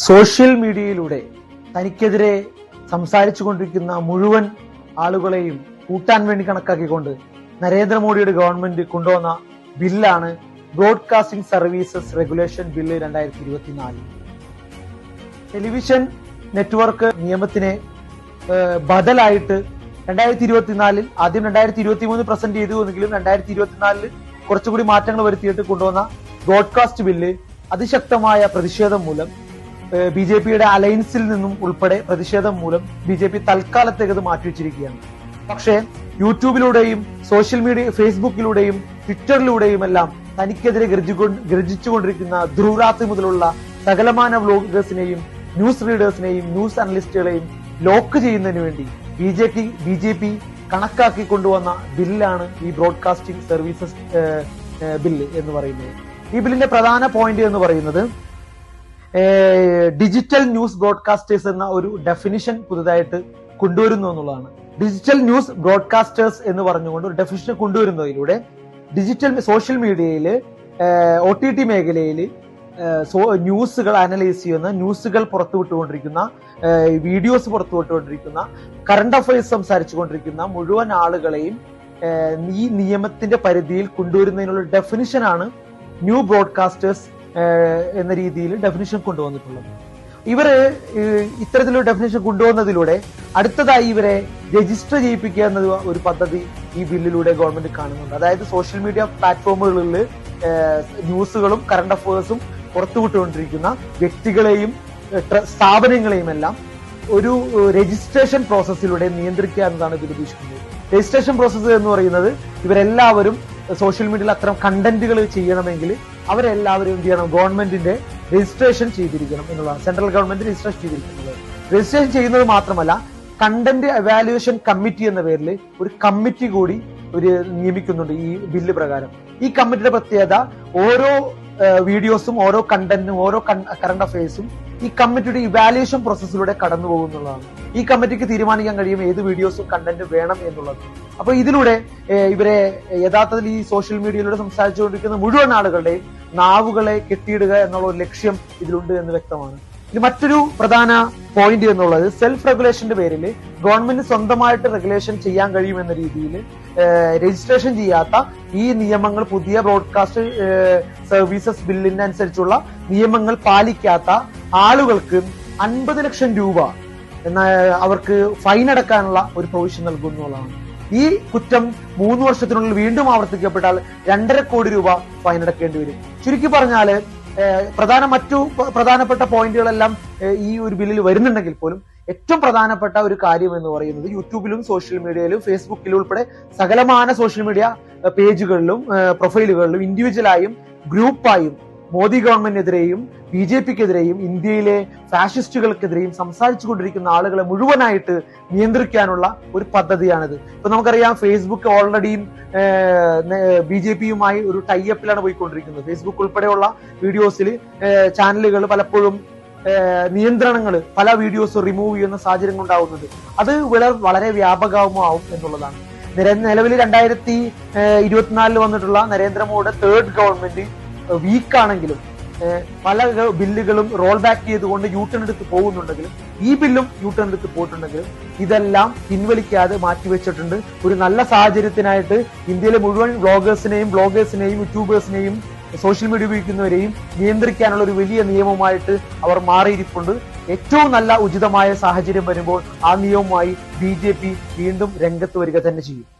Social മീഡിയയിലൂടെ തനിക്കെതിരെ സംസാരിച്ചു കൊണ്ടിരിക്കുന്ന മുഴുവൻ ആളുകളെയും കൂട്ടാൻ വേണ്ടി കണക്കാക്കിക്കൊണ്ട് നരേന്ദ്രമോദിയുടെ ഗവൺമെന്റ് കൊണ്ടുവന്ന ബില്ലാണ് ബ്രോഡ്കാസ്റ്റിംഗ് സർവീസസ് റെഗുലേഷൻ ബില്ല് രണ്ടായിരത്തി ഇരുപത്തിനാല് ടെലിവിഷൻ നെറ്റ്വർക്ക് നിയമത്തിനെ ബദലായിട്ട് രണ്ടായിരത്തി ഇരുപത്തിനാലിൽ ആദ്യം രണ്ടായിരത്തി ഇരുപത്തി മൂന്ന് പ്രസന്റ് ചെയ്തു എങ്കിലും രണ്ടായിരത്തി ഇരുപത്തിനാലിൽ കുറച്ചുകൂടി മാറ്റങ്ങൾ വരുത്തിയിട്ട് കൊണ്ടുവന്ന ബ്രോഡ്കാസ്റ്റ് ബില്ല് അതിശക്തമായ പ്രതിഷേധം മൂലം ബി ജെ പിയുടെ അലയൻസിൽ നിന്നും ഉൾപ്പെടെ പ്രതിഷേധം മൂലം ബി ജെ പി തൽക്കാലത്തേക്ക് മാറ്റിവെച്ചിരിക്കുകയാണ്. പക്ഷേ യൂട്യൂബിലൂടെയും സോഷ്യൽ മീഡിയ ഫേസ്ബുക്കിലൂടെയും ട്വിറ്ററിലൂടെയും എല്ലാം തനിക്കെതിരെ ഗ്രജിച്ചുകൊണ്ടിരിക്കുന്ന ധ്രുവരാത്രി മുതലുള്ള സകലമാന വ്ലോഗേഴ്സിനെയും ന്യൂസ് റീഡേഴ്സിനെയും ന്യൂസ് അനലിസ്റ്റുകളെയും ലോക്ക് ചെയ്യുന്നതിന് വേണ്ടി B J P B J P കണക്കാക്കി കൊണ്ടുവന്ന ബില്ലാണ് ഈ ബ്രോഡ്കാസ്റ്റിംഗ് സർവീസസ് ബില്ല് എന്ന് പറയുന്നത്. ഈ ബില്ലിന്റെ പ്രധാന പോയിന്റ് എന്ന് പറയുന്നത് ഡിജിറ്റൽ ന്യൂസ് ബ്രോഡ്കാസ്റ്റേഴ്സ് എന്ന ഒരു ഡെഫിനിഷൻ പുതുതായിട്ട് കൊണ്ടുവരുന്നു എന്നുള്ളതാണ്. ഡിജിറ്റൽ ന്യൂസ് ബ്രോഡ്കാസ്റ്റേഴ്സ് എന്ന് പറഞ്ഞുകൊണ്ട് ഒരു ഡെഫിനിഷൻ കൊണ്ടുവരുന്നതിലൂടെ ഡിജിറ്റൽ സോഷ്യൽ മീഡിയയിൽ ഒ ടി ടി മേഖലയിൽ ന്യൂസുകൾ അനലൈസ് ചെയ്യുന്ന ന്യൂസുകൾ പുറത്തുവിട്ടുകൊണ്ടിരിക്കുന്ന വീഡിയോസ് പുറത്തുവിട്ടുകൊണ്ടിരിക്കുന്ന കറണ്ട് അഫയേഴ്സ് സംസാരിച്ചുകൊണ്ടിരിക്കുന്ന മുഴുവൻ ആളുകളെയും ഈ നിയമത്തിന്റെ പരിധിയിൽ കൊണ്ടുവരുന്നതിനുള്ള ഡെഫിനിഷനാണ് ന്യൂ ബ്രോഡ്കാസ്റ്റേഴ്സ് എന്ന രീതിയിൽ ഡെഫിനിഷൻ കൊണ്ടുവന്നിട്ടുള്ളത്. ഇവർ ഇത്തരത്തിലൊരു ഡെഫിനേഷൻ കൊണ്ടുവന്നതിലൂടെ അടുത്തതായി ഇവരെ രജിസ്റ്റർ ചെയ്യിപ്പിക്കുക എന്ന ഒരു പദ്ധതി ഈ ബില്ലിലൂടെ ഗവൺമെന്റ് കാണുന്നുണ്ട്. അതായത് സോഷ്യൽ മീഡിയ പ്ലാറ്റ്ഫോമുകളിൽ ന്യൂസുകളും കറണ്ട് അഫയേഴ്സും പുറത്തുവിട്ടുകൊണ്ടിരിക്കുന്ന വ്യക്തികളെയും സ്ഥാപനങ്ങളെയും എല്ലാം ഒരു രജിസ്ട്രേഷൻ പ്രോസസ്സിലൂടെ നിയന്ത്രിക്കുക എന്നതാണ് ഇതിൽ ഉദ്ദേശിക്കുന്നത്. രജിസ്ട്രേഷൻ പ്രോസസ്സ് എന്ന് പറയുന്നത് ഇവരെല്ലാവരും സോഷ്യൽ മീഡിയയിൽ അത്തരം കണ്ടന്റുകൾ ചെയ്യണമെങ്കിൽ അവരെല്ലാവരും എന്ത് ചെയ്യണം? ഗവൺമെന്റിന്റെ രജിസ്ട്രേഷൻ ചെയ്തിരിക്കണം എന്നുള്ളതാണ്. സെൻട്രൽ ഗവൺമെന്റ് രജിസ്ട്രേഷൻ ചെയ്തിരിക്കുന്നത്. രജിസ്ട്രേഷൻ ചെയ്യുന്നത് മാത്രമല്ല കണ്ടന്റ് എവാലുവേഷൻ കമ്മിറ്റി എന്ന പേരിൽ ഒരു കമ്മിറ്റി കൂടി ഒരു നിയമിക്കുന്നുണ്ട് ഈ ബില്ല് പ്രകാരം. ഈ കമ്മിറ്റിയുടെ പ്രത്യേകത ഓരോ വീഡിയോസും ഓരോ കണ്ടന്റും ഓരോ കറണ്ട് അഫയേഴ്സും ഈ കമ്മിറ്റിയുടെ ഇവാലുവേഷൻ പ്രോസസ്സിലൂടെ കടന്നു പോകുന്നുള്ളതാണ് ഈ കമ്മിറ്റിക്ക് തീരുമാനിക്കാൻ കഴിയും ഏത് വീഡിയോസും കണ്ടന്റ് വേണം എന്നുള്ളത്. അപ്പൊ ഇതിലൂടെ ഇവരെ യഥാർത്ഥത്തിൽ ഈ സോഷ്യൽ മീഡിയയിലൂടെ സംസാരിച്ചുകൊണ്ടിരിക്കുന്ന മുഴുവൻ ആളുകളുടെയും നാവുകളെ കെട്ടിയിടുക എന്നുള്ള ഒരു ലക്ഷ്യം ഇതിലുണ്ട് എന്ന് വ്യക്തമാണ്. ഇനി മറ്റൊരു പ്രധാന പോയിന്റ് എന്നുള്ളത് സെൽഫ് റെഗുലേഷന്റെ പേരിൽ ഗവൺമെന്റ് സ്വന്തമായിട്ട് റെഗുലേഷൻ ചെയ്യാൻ കഴിയുമെന്ന രീതിയിൽ രജിസ്ട്രേഷൻ ചെയ്യാത്ത ഈ നിയമങ്ങൾ പുതിയ ബ്രോഡ്കാസ്റ്റ് സർവീസസ് ബില്ലിന് അനുസരിച്ചുള്ള നിയമങ്ങൾ പാലിക്കാത്ത ആളുകൾക്ക് അൻപത് ലക്ഷം രൂപ എന്ന അവർക്ക് ഫൈൻ അടക്കാനുള്ള ഒരു പ്രൊവിഷൻ നൽകുന്നതാണ് ഈ കുറ്റം മൂന്ന് വർഷത്തിനുള്ളിൽ വീണ്ടും ആവർത്തിക്കപ്പെട്ടാൽ രണ്ടര കോടി രൂപ ഫൈൻ അടക്കേണ്ടി വരും. ചുരുക്കി പറഞ്ഞാൽ പ്രധാന മറ്റു പ്രധാനപ്പെട്ട പോയിന്റുകളെല്ലാം ഈ ഒരു ബില്ലിൽ വരുന്നുണ്ടെങ്കിൽ പോലും ഏറ്റവും പ്രധാനപ്പെട്ട ഒരു കാര്യം എന്ന് പറയുന്നത് യൂട്യൂബിലും സോഷ്യൽ മീഡിയയിലും ഫേസ്ബുക്കിലും ഉൾപ്പെടെ സകലമാന സോഷ്യൽ മീഡിയ പേജുകളിലും പ്രൊഫൈലുകളിലും ഇൻഡിവിജ്വലായും ഗ്രൂപ്പായും മോദി ഗവൺമെന്റിനെതിരെയും ബി ജെ പിക്കെതിരെയും ഇന്ത്യയിലെ ഫാഷിസ്റ്റുകൾക്കെതിരെയും സംസാരിച്ചു കൊണ്ടിരിക്കുന്ന ആളുകളെ മുഴുവനായിട്ട് നിയന്ത്രിക്കാനുള്ള ഒരു പദ്ധതിയാണിത്. ഇപ്പൊ നമുക്കറിയാം ഫേസ്ബുക്ക് ഓൾറെഡിയും ബി ജെ പിയുമായി ഒരു ടൈഅപ്പിലാണ് പോയിക്കൊണ്ടിരിക്കുന്നത്. ഫേസ്ബുക്ക് ഉൾപ്പെടെയുള്ള വീഡിയോസിൽ ചാനലുകൾ പലപ്പോഴും നിയന്ത്രണങ്ങൾ പല വീഡിയോസ് റിമൂവ് ചെയ്യുന്ന സാഹചര്യം ഉണ്ടാവുന്നത്. അത് വളരെ വ്യാപകമാവും എന്നുള്ളതാണ്. നിലവിൽ രണ്ടായിരത്തി ഇരുപത്തിനാലിൽ വന്നിട്ടുള്ള നരേന്ദ്രമോദിയുടെ തേർഡ് ഗവൺമെന്റ് വീക്ക് ആണെങ്കിലും പല ബില്ലുകളും റോൾ ബാക്ക് ചെയ്തുകൊണ്ട് യൂട്ടേൺ എടുത്ത് പോകുന്നുണ്ടെങ്കിലും ഈ ബില്ലും യൂട്ടേൺ എടുത്ത് പോയിട്ടുണ്ടെങ്കിലും ഇതെല്ലാം പിൻവലിക്കാതെ മാറ്റിവെച്ചിട്ടുണ്ട്. ഒരു നല്ല സാഹചര്യത്തിനായിട്ട് ഇന്ത്യയിലെ മുഴുവൻ വ്ളോഗേഴ്സിനെയും ബ്ലോഗേഴ്സിനെയും യൂട്യൂബേഴ്സിനെയും സോഷ്യൽ മീഡിയ ഉപയോഗിക്കുന്നവരെയും നിയന്ത്രിക്കാനുള്ള ഒരു വലിയ നിയമമായിട്ട് അവർ മാറിയിരിപ്പുണ്ട്. ഏറ്റവും നല്ല ഉചിതമായ സാഹചര്യം വരുമ്പോൾ ആ നിയമവുമായി ബി വീണ്ടും രംഗത്ത് വരിക തന്നെ ചെയ്യും.